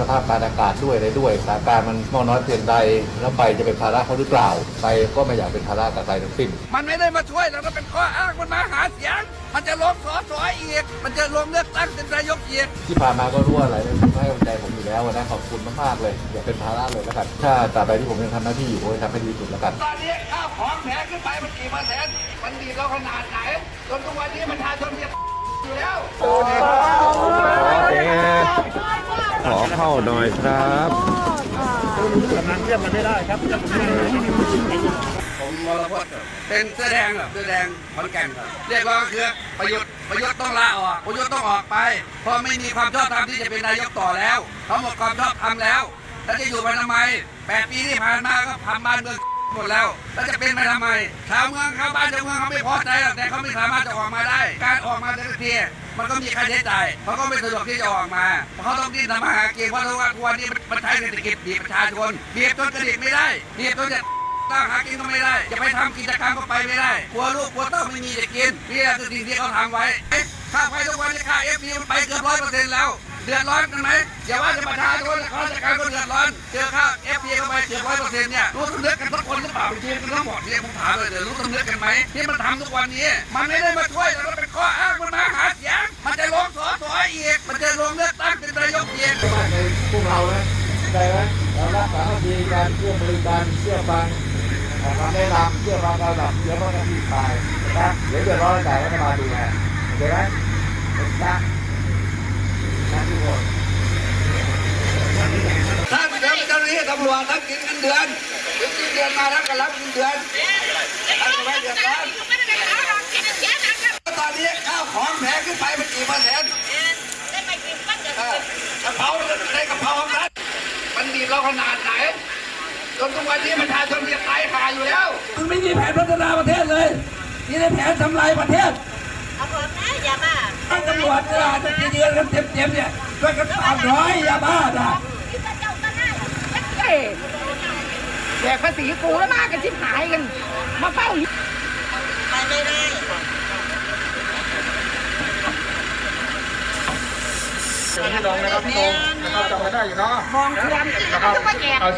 สภาพการอากาศด้วยอะไรด้วยสถานการณ์มันมากน้อยเพียงใดแล้วไปจะเป็นภาระเขาหรือเปล่าไปก็ไม่อยากเป็นภาระกับใครทั้งสิ้นมันไม่ได้มาช่วยเราก็เป็นข้ออ้างมันมาหาเสียง มันจะลงสอสออีกมันจะลงเลือกตั้งเป็นนายกอีกที่ผ่านมาก็รู้ว่าอะไรให้กำลังใจผมอยู่แล้วนะขอบคุณมากๆเลยอย่าเป็นภาระเลยแล้วกันถ้าตราบใดที่ผมยังทำหน้าที่อยู่ผมจะทำให้ดีที่สุดแล้วกันตอนนี้ข้าวของแพงขึ้นไปมันกี่เปอร์เซ็นต์มันดีเราขนาดไหนจนทุกวันนี้ประชาชนเรียบอยู่แล้วขอ เข้าหน่อยครับสำนักเทียบมันไม่ได้ครับเป็นเสื้อแดงเหรอเสื้อแดงขอนแก่นครับเรียกร้องก็คือประยุทธ์ประยุทธ์ต้องลาออกประยุทธ์ต้องออกไป เพราะไม่มีความชอบธรรมที่จะเป็นนายกต่อแล้วเขาหมดความชอบธรรมแล้วแล้วจะอยู่ไปทำไมแปดปีที่ผ่านมาก็ทำบ้านเมือง หมดแล้วแล้วจะเป็นไปทำไมชาวเมืองชาวบ้านชาวเมืองเขาไม่พอใจหรอกแต่เขาไม่สามารถจะออกมาได้ การออกมาแต่ละทีมันก็มีค่าใช้จ่ายเขาก็ไม่สะดวกที่จะออกมาเพราะเขาต้องดิ้นทำมาหากินเพราะทุกวันทุกวันนี้มันใช้เศรษฐกิจบีบประชาชนบีบจนกระดิกไม่ได้บีบจนจะตั้งหากินก็ไม่ได้ จะไปทำกิจกรรมก็ไปไม่ได้กลัวลูกกลัวเต้าไม่มีจะกินนี่แหละคือสิ่งที่เขาทำไว้ค่าไฟทุกวันนี้ค่าเอฟพีมันไปเกือบร้อยเปอร์เซ็นต์แล้ว เดือดร้อนกันไหมอย่าว่าจะประชาชนข้าราชการก็เดือดร้อนเจอค่าเอฟพีเข้า ไปเกือบร้อยเปอร์เซ็นต์เนี่ยรู้สำนึกกันทุกคนหรือเปล่าจริงๆกันทั้งหมดเนี่ยผมถามเลยเดี๋ยวรู้สำนึกกันไหมที่มันทำทุกวันนี้มันไม่ได้มาช่วยแต่มันเป็นข้ออ้างมันมาหาเสียงมันจะลงสอสออีกมันจะลงเลือกตั้งเป็นนายกอีกบ้านในพวกเรานะใจไหมเรารักสามัคคีกันเชื่อมบริการเชื่อฟังเอ่อคำแนะนำเชื่อฟังการดับเชื่อฟังการที่ตายนะเดี๋ยวเดือดร้อนแต่รัฐบาดูแลโอเคไหมเป็นจ้านะทุกคน ถ้าเดี๋ยวเจ้าหน้าที่ ตำรวจทั้งกินเงินเดือนกินเงินเดือนมาทั้งก็รับเงินเดือนทั้งก็ไม่เดือดร้อนตอนนี้ข้าวของแพงขึ้นไปมันกี่เปอร์เซ็นต์เออกระเพราในกระเพราของนั้นมันดีเราขนาดไหนจนทุกวันนี้ประชาชนเรียบตายหาอยู่แล้วมันไม่มีแผนพัฒนาประเทศเลยนี่ในแผนทำลายประเทศทั้งตำรวจเวลาจะยืนกันเต็มๆเนี่ยช่วยกันตามร้อยยาบ้านะ แจกภาษีกูแล้วมากันชิบหายกัน มาเฝ้าอยู่พี่น้องนะครับพี่น้องนะครับจำไม่ได้อยู่เนาะมองเทียมก็มาแจก